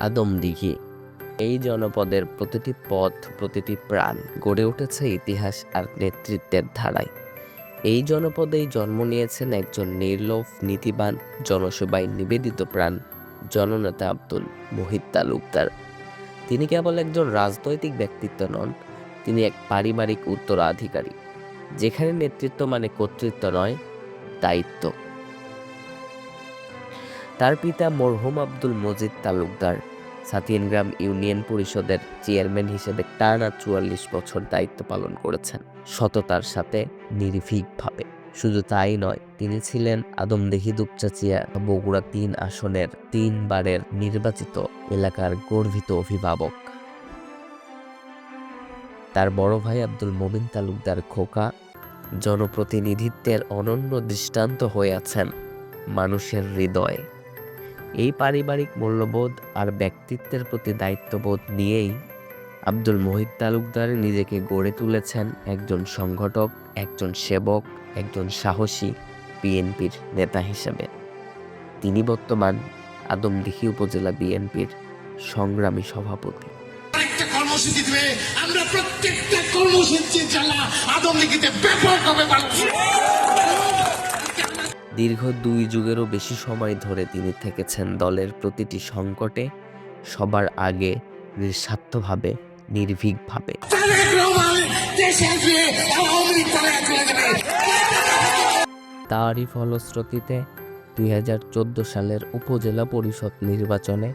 আদমদিঘি এই জনপদের প্রতিটি পথ, প্রতিটি প্রাণ গড়ে উঠেছে ইতিহাস আর নেতৃত্বের ধারায়। এই জনপদেই জন্ম নিয়েছেন একজন নির্লোভ, নীতিবান, জনসেবায় নিবেদিত প্রাণ জননেতা আব্দুল মোহিত তালুকদার। তিনি কেবল একজন রাজনৈতিক ব্যক্তিত্ব নন, তিনি এক পারিবারিক উত্তরাধিকারী, যেখানে নেতৃত্ব মানে কর্তৃত্ব নয়, দায়িত্ব। তার পিতা মরহুম আব্দুল মজিদ তালুকদার। সাতিয়ানগ্রাম ইউনিয়ন পরিষদের চেয়ারম্যান হিসেবে টানা চুয়াল্লিশ বছর দায়িত্ব পালন করেছেন, সততার সাথে নির্ভীকভাবে। শুধু তাই নয়, তিনি ছিলেন আদমদেহি দুপচাচিয়া বগুড়া তিন আসনের তিনবারের নির্বাচিত এলাকার গর্বিত অভিভাবক। তার বড় ভাই আব্দুল মোমিন তালুকদার খোকা জনপ্রতিনিধিত্বের অনন্য দৃষ্টান্ত হয়ে আছেন মানুষের হৃদয়ে। এই পারিবারিক মূল্যবোধ আর ব্যক্তিত্বের প্রতি দায়িত্ববোধ নিয়েই আব্দুল মোহিত তালুকদার নিজেকে গড়ে তুলেছেন একজন সংগঠক, একজন সেবক, একজন সাহসী বিএনপির নেতা হিসেবে তিনি বর্তমান আদমদিঘি উপজেলা বিএনপির সংগ্রামী সভাপতি আমরা প্রত্যেকটা কর্মসূচি চালা আদম লিখিতে ব্যাপকভাবে। দীর্ঘ দুই যুগেরও বেশি সময় ধরে তিনি থেকেছেন দলের প্রতিটি সংকটে, সবার আগে নিঃস্বার্থভাবে, নির্ভীকভাবে। তারই ফলশ্রুতিতে দুই হাজার চোদ্দ সালের উপজেলা পরিষদ নির্বাচনে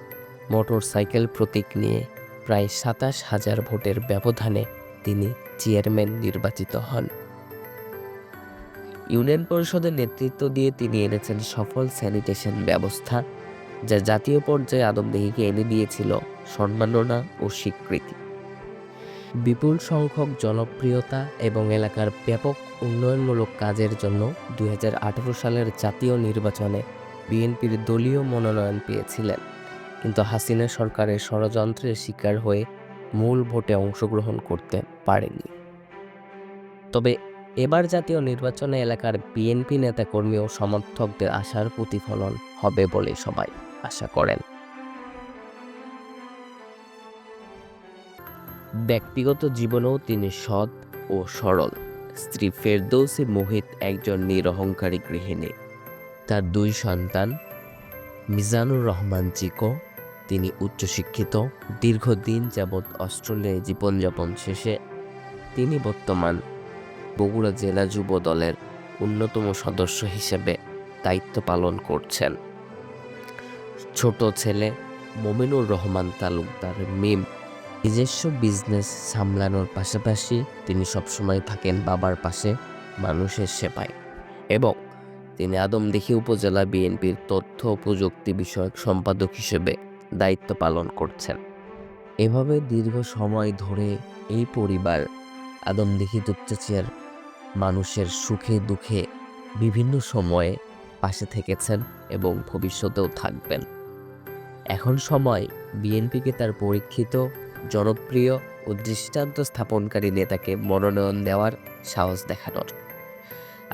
মোটরসাইকেল প্রতীক নিয়ে প্রায় সাতাশ হাজার ভোটের ব্যবধানে তিনি চেয়ারম্যান নির্বাচিত হন। ইউনিয়ন পরিষদের নেতৃত্ব দিয়ে তিনি এনেছেন সফল স্যানিটেশন ব্যবস্থা, যা জাতীয় পর্যায়ে আদমদেহিকে এনে দিয়েছিল সম্মাননা ও স্বীকৃতি। বিপুল সংখ্যক জনপ্রিয়তা এবং এলাকার ব্যাপক উন্নয়নমূলক কাজের জন্য দুই হাজার আঠারো সালের জাতীয় নির্বাচনে বিএনপির দলীয় মনোনয়ন পেয়েছিলেন। কিন্তু হাসিনা সরকারের ষড়যন্ত্রের শিকার হয়ে মূল ভোটে অংশগ্রহণ করতে পারেনি। তবে এবার জাতীয় নির্বাচনে এলাকার বিএনপি নেতাকর্মী ও সমর্থকদের আশার প্রতিফলন হবে বলে সবাই আশা করেন। ব্যক্তিগত জীবনেও তিনি সৎ ও সরল। স্ত্রী ফেরদৌসি মোহিত একজন নিরহংকারী গৃহিণী। তার দুই সন্তান, মিজানুর রহমান চিকো, তিনি উচ্চশিক্ষিত, দীর্ঘদিন যাবৎ অস্ট্রেলিয়ায় জীবনযাপন শেষে তিনি বর্তমান বগুড়া জেলা যুব দলের অন্যতম সদস্য হিসেবে দায়িত্ব পালন করছেন। ছোট ছেলে মমিনুর রহমান তালুকদার মিম। নিজস্ব বিজনেস সামলানোর পাশাপাশি তিনি সবসময় থাকেন বাবার পাশে মানুষের সেবায় এবং তিনি আদমদিঘি উপজেলা বিএনপির তথ্য প্রযুক্তি বিষয়ক সম্পাদক হিসেবে দায়িত্ব পালন করছেন। এভাবে দীর্ঘ সময় ধরে এই পরিবার আদমদিঘি দুপচাচিয়ার মানুষের সুখে দুঃখে বিভিন্ন সময়ে পাশে থেকেছেন এবং ভবিষ্যতেও থাকবেন। এখন সময় বিএনপিকে তার পরীক্ষিত, জনপ্রিয় ও দৃষ্টান্ত স্থাপনকারী নেতাকে মনোনয়ন দেওয়ার সাহস দেখানোর।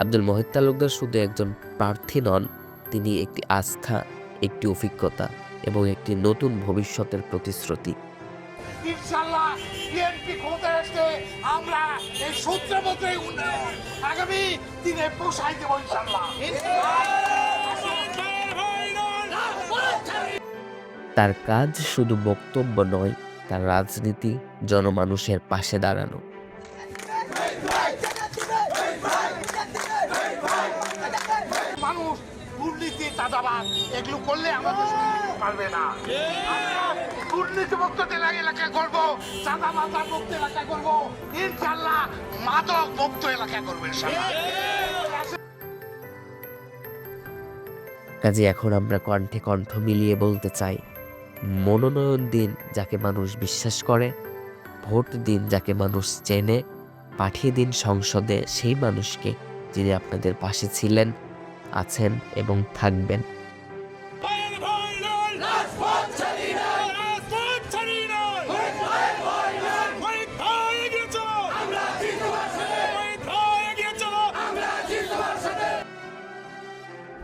আব্দুল মোহিত তালুকদার শুধু একজন প্রার্থী নন, তিনি একটি আস্থা, একটি অভিজ্ঞতা এবং একটি নতুন ভবিষ্যতের প্রতিশ্রুতি। বিএনপি ক্ষমতায় আসলে আমরা এই সূত্রপত্রে উন্নয়ন আগামী দিনে পোষাই দেবো ইনশাল্লাহ তার কাজ শুধু বক্তব্য নয় তার রাজনীতি জনমানুষের পাশে দাঁড়ানো। মানুষ দুর্নীতি চাঁদাবাদ এগুলো করলে আমাদের পারবে না। করব চাঁদাবাদ মুক্ত করব ইনশাল্লাহ মাদক মুক্ত কাজে এখন আমরা কণ্ঠে কণ্ঠ মিলিয়ে বলতে চাই, মনোনয়ন দিন যাকে মানুষ বিশ্বাস করে, ভোট দিন যাকে মানুষ চেনে, পাঠিয়ে দিন সংসদে সেই মানুষকে যিনি আপনাদের পাশে ছিলেন, আছেন এবং থাকবেন।